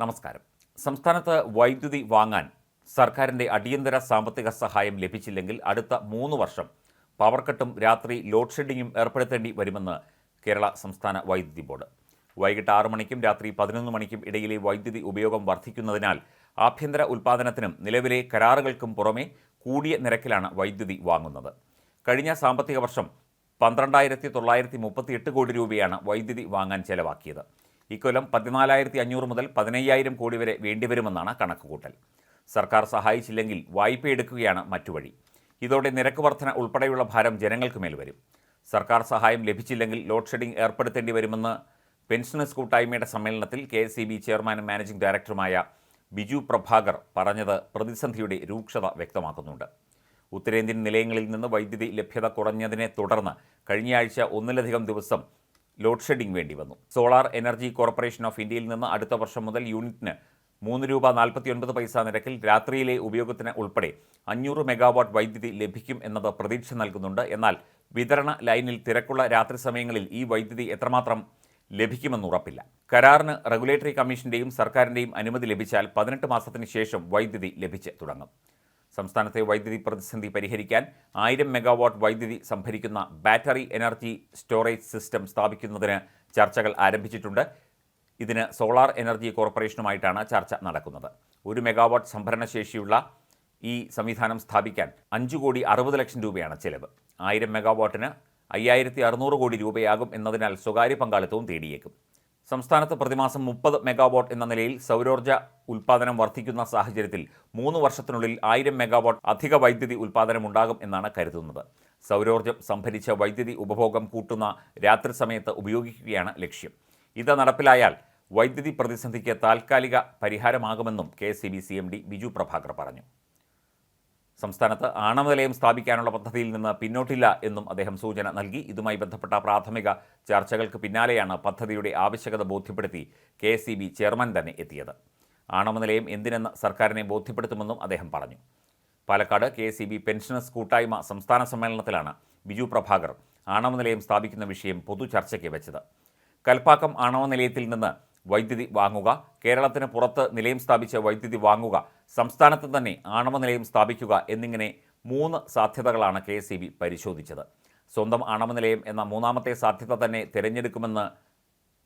നമസ്കാരം. സംസ്ഥാനത്ത് വൈദ്യുതി വാങ്ങാൻ സർക്കാരിന്റെ അടിയന്തര സാമ്പത്തിക സഹായം ലഭിച്ചില്ലെങ്കിൽ അടുത്ത മൂന്ന് വർഷം പവർ കട്ടും രാത്രി ലോഡ് ഷെഡിങ്ങും ഏർപ്പെടുത്തേണ്ടി വരുമെന്ന് കേരള സംസ്ഥാന വൈദ്യുതി ബോർഡ്. വൈകിട്ട് ആറു മണിക്കും രാത്രി പതിനൊന്ന് മണിക്കും ഇടയിലെ വൈദ്യുതി ഉപയോഗം വർദ്ധിക്കുന്നതിനാൽ ആഭ്യന്തര ഉൽപ്പാദനത്തിനും നിലവിലെ കരാറുകൾക്കും പുറമെ കൂടിയ നിരക്കിലാണ് വൈദ്യുതി വാങ്ങുന്നത്. കഴിഞ്ഞ സാമ്പത്തിക വർഷം പന്ത്രണ്ടായിരത്തി തൊള്ളായിരത്തി മുപ്പത്തി എട്ട് കോടി രൂപയാണ് വൈദ്യുതി വാങ്ങാൻ ചെലവാക്കിയത്. ഇക്കൊല്ലം പതിനാലായിരത്തി അഞ്ഞൂറ് മുതൽ പതിനയ്യായിരം കോടി വരെ വേണ്ടിവരുമെന്നാണ് കണക്കുകൂട്ടൽ. സർക്കാർ സഹായിച്ചില്ലെങ്കിൽ വായ്പ എടുക്കുകയാണ് മറ്റു വഴി ഇതോടെ നിരക്ക് വർധന ഉൾപ്പെടെയുള്ള ഭാരം ജനങ്ങൾക്ക് മേൽ വരും. സർക്കാർ സഹായം ലഭിച്ചില്ലെങ്കിൽ ലോഡ് ഷെഡിംഗ് ഏർപ്പെടുത്തേണ്ടി വരുമെന്ന് പെൻഷനേഴ്സ് കൂട്ടായ്മയുടെ സമ്മേളനത്തിൽ കെ എസ് സി ബി ചെയർമാനും മാനേജിംഗ് ഡയറക്ടറുമായ ബിജു പ്രഭാകർ പറഞ്ഞത് പ്രതിസന്ധിയുടെ രൂക്ഷത വ്യക്തമാക്കുന്നുണ്ട്. ഉത്തരേന്ത്യൻ നിലയങ്ങളിൽ നിന്ന് വൈദ്യുതി ലഭ്യത കുറഞ്ഞതിനെ തുടർന്ന് കഴിഞ്ഞയാഴ്ച ഒന്നിലധികം ദിവസം ലോഡ് ഷെഡിംഗ് വേണ്ടി വന്നു. സോളാർ എനർജി കോർപ്പറേഷൻ ഓഫ് ഇന്ത്യയിൽ നിന്ന് അടുത്ത വർഷം മുതൽ യൂണിറ്റിന് മൂന്ന് രൂപ നാൽപ്പത്തിയൊൻപത് പൈസ നിരക്കിൽ രാത്രിയിലെ ഉപയോഗത്തിന് ഉൾപ്പെടെ അഞ്ഞൂറ് മെഗാവാട്ട് വൈദ്യുതി ലഭിക്കും എന്നത് പ്രതീക്ഷ നൽകുന്നുണ്ട്. എന്നാൽ വിതരണ ലൈനിൽ തിരക്കുള്ള രാത്രി സമയങ്ങളിൽ ഈ വൈദ്യുതി എത്രമാത്രം ലഭിക്കുമെന്ന് ഉറപ്പില്ല. കരാറിന് റെഗുലേറ്ററി കമ്മീഷന്റെയും സർക്കാരിന്റെയും അനുമതി ലഭിച്ചാൽ പതിനെട്ട് മാസത്തിന് ശേഷം വൈദ്യുതി ലഭിച്ച് തുടങ്ങും. സംസ്ഥാനത്തെ വൈദ്യുതി പ്രതിസന്ധി പരിഹരിക്കാൻ ആയിരം മെഗാവാട്ട് വൈദ്യുതി സംഭരിക്കുന്ന ബാറ്ററി എനർജി സ്റ്റോറേജ് സിസ്റ്റം സ്ഥാപിക്കുന്നതിന് ചർച്ചകൾ ആരംഭിച്ചിട്ടുണ്ട്. ഇതിന് സോളാർ എനർജി കോർപ്പറേഷനുമായിട്ടാണ് ചർച്ച നടക്കുന്നത്. ഒരു മെഗാവാട്ട് സംഭരണശേഷിയുള്ള ഈ സംവിധാനം സ്ഥാപിക്കാൻ അഞ്ച് കോടി അറുപത് ലക്ഷം രൂപയാണ് ചെലവ്. ആയിരം മെഗാവാട്ടിന് അയ്യായിരത്തി അറുന്നൂറ് കോടി രൂപയാകും എന്നതിനാൽ സ്വകാര്യ പങ്കാളിത്തവും തേടിയേക്കും. സംസ്ഥാനത്ത് പ്രതിമാസം മുപ്പത് മെഗാവാട്ട് എന്ന നിലയിൽ സൗരോർജ ഉൽപ്പാദനം വർദ്ധിക്കുന്ന സാഹചര്യത്തിൽ മൂന്ന് വർഷത്തിനുള്ളിൽ ആയിരം മെഗാവാട്ട് അധിക വൈദ്യുതി ഉൽപ്പാദനം ഉണ്ടാകും എന്നാണ് കരുതുന്നത്. സൗരോർജം സംഭരിച്ച വൈദ്യുതി ഉപഭോഗം കൂട്ടുന്ന രാത്രി സമയത്ത് ഉപയോഗിക്കുകയാണ് ലക്ഷ്യം. ഇത് നടപ്പിലായാൽ വൈദ്യുതി പ്രതിസന്ധിക്ക് താൽക്കാലിക പരിഹാരമാകുമെന്നും K C B C M D Biju Prabhakar പറഞ്ഞു. സംസ്ഥാനത്ത് ആണവ നിലയം സ്ഥാപിക്കാനുള്ള പദ്ധതിയിൽ നിന്ന് പിന്നോട്ടില്ല എന്നും അദ്ദേഹം സൂചന നൽകി. ഇതുമായി ബന്ധപ്പെട്ട പ്രാഥമിക ചർച്ചകൾക്ക് പിന്നാലെയാണ് പദ്ധതിയുടെ ആവശ്യകത ബോധ്യപ്പെടുത്തി കെ ചെയർമാൻ തന്നെ എത്തിയത്. ആണവ നിലയം എന്തിനെന്ന് സർക്കാരിനെ ബോധ്യപ്പെടുത്തുമെന്നും അദ്ദേഹം പറഞ്ഞു. Palakkad K C B pensioners കൂട്ടായ്മ സംസ്ഥാന സമ്മേളനത്തിലാണ് ബിജു പ്രഭാകർ ആണവ നിലയം സ്ഥാപിക്കുന്ന വിഷയം പൊതു ചർച്ചയ്ക്ക് വെച്ചത്. കൽപ്പാക്കം ആണവ നിലയത്തിൽ നിന്ന് വൈദ്യുതി വാങ്ങുക കേരളത്തിന് പുറത്ത് നിലയം സ്ഥാപിച്ച വൈദ്യുതി വാങ്ങുക സംസ്ഥാനത്ത് തന്നെ ആണവ നിലയം സ്ഥാപിക്കുക എന്നിങ്ങനെ മൂന്ന് സാധ്യതകളാണ് കെ എസ് പരിശോധിച്ചത്. സ്വന്തം ആണവ നിലയം എന്ന മൂന്നാമത്തെ സാധ്യത തന്നെ തിരഞ്ഞെടുക്കുമെന്ന്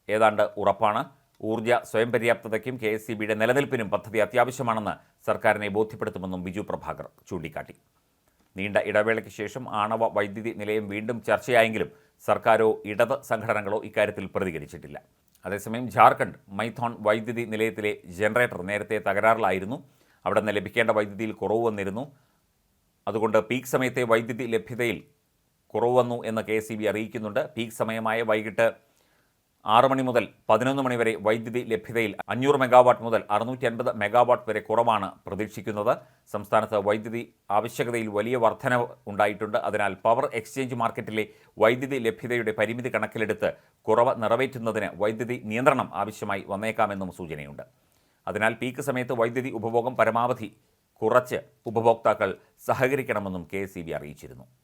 ഏതാണ്ട് ഉറപ്പാണ്. ഊർജ സ്വയം പര്യാപ്തതയ്ക്കും കെ എസ് സി ബിയുടെ നിലനിൽപ്പിനും പദ്ധതി അത്യാവശ്യമാണെന്ന് സർക്കാരിനെ ബോധ്യപ്പെടുത്തുമെന്നും ബിജു പ്രഭാകർ ചൂണ്ടിക്കാട്ടി. നീണ്ട ഇടവേളയ്ക്ക് ശേഷം ആണവ വൈദ്യുതി നിലയം വീണ്ടും ചർച്ചയായെങ്കിലും സർക്കാരോ ഇടത് സംഘടനകളോ ഇക്കാര്യത്തിൽ പ്രതികരിച്ചിട്ടില്ല. അതേസമയം ജാർഖണ്ഡ് മൈഥോൺ വൈദ്യുതി നിലയത്തിലെ ജനറേറ്റർ നേരത്തെ തകരാറിലായിരുന്നു. അവിടെ നിന്ന് ലഭിക്കേണ്ട വൈദ്യുതിയിൽ കുറവ് വന്നിരുന്നു. അതുകൊണ്ട് പീക്ക് സമയത്തെ വൈദ്യുതി ലഭ്യതയിൽ കുറവ് വന്നു എന്ന് കെ അറിയിക്കുന്നുണ്ട്. പീക്ക് സമയമായ വൈകിട്ട് ആറ് മണി മുതൽ പതിനൊന്ന് മണി വരെ വൈദ്യുതി ലഭ്യതയിൽ അഞ്ഞൂറ് മെഗാവാട്ട് മുതൽ അറുന്നൂറ്റി അൻപത് മെഗാവാട്ട് വരെ കുറവാണ് പ്രതീക്ഷിക്കുന്നത്. സംസ്ഥാനത്ത് വൈദ്യുതി ആവശ്യകതയിൽ വലിയ വർധന ഉണ്ടായിട്ടുണ്ട്. അതിനാൽ പവർ എക്സ്ചേഞ്ച് മാർക്കറ്റിലെ വൈദ്യുതി ലഭ്യതയുടെ പരിമിതി കണക്കിലെടുത്ത് കുറവ് നിറവേറ്റുന്നതിന് വൈദ്യുതി നിയന്ത്രണം ആവശ്യമായി വന്നേക്കാമെന്നും സൂചനയുണ്ട്. അതിനാൽ പീക്ക് സമയത്ത് വൈദ്യുതി ഉപഭോഗം പരമാവധി കുറച്ച് ഉപഭോക്താക്കൾ സഹകരിക്കണമെന്നും കെ അറിയിച്ചിരുന്നു.